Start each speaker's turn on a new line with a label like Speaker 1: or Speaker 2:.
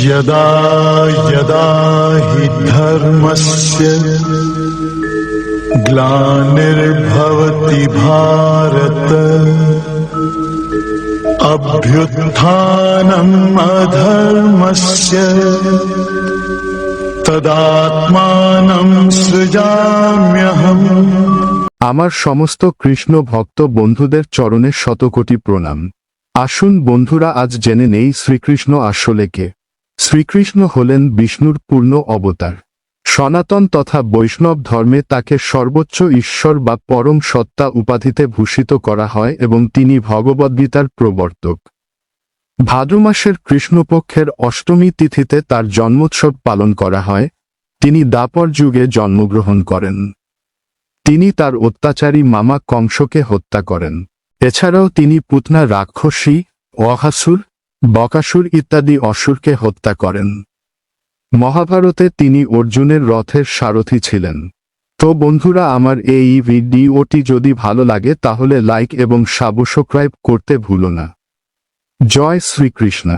Speaker 1: यदा यदा हि धर्मस्य ग्लानिर्भवति भारत अभ्युत्थानम् अधर्मस्य तदात्मानं सृजाम्यहम्
Speaker 2: আমার সমস্ত কৃষ্ণ ভক্ত বন্ধুদের চরণে শতকোটি প্রণাম আসুন বন্ধুরা আজ জেনে নেই শ্রীকৃষ্ণ আসলে কে শ্রীকৃষ্ণ হলেন বিষ্ণুর পূর্ণ অবতার। সনাতন তথা বৈষ্ণব ধর্মে তাকে সর্বোচ্চ ঈশ্বর বা পরম সত্তা উপাধিতে ভূষিত করা হয় এবং তিনি ভগবদ্গীতার প্রবর্তক। ভাদ্র মাসের কৃষ্ণপক্ষের অষ্টমী তিথিতে তার জন্মোৎসব পালন করা হয়। তিনি দাপর যুগে জন্মগ্রহণ করেন। তিনি তার অত্যাচারী মামা কংসকে হত্যা করেন। এছাড়াও তিনি পুতনা রাক্ষসী, অহাসুর বকাসুর ইত্যাদি অসুরকে হত্যা করেন। মহাভারতে তিনি অর্জুনের রথের সারথি ছিলেন। তো বন্ধুরা, আমার এই ভিডিওটি যদি ভালো লাগে, তাহলে লাইক এবং সাবস্ক্রাইব করতে ভুলো না। জয় শ্রীকৃষ্ণ।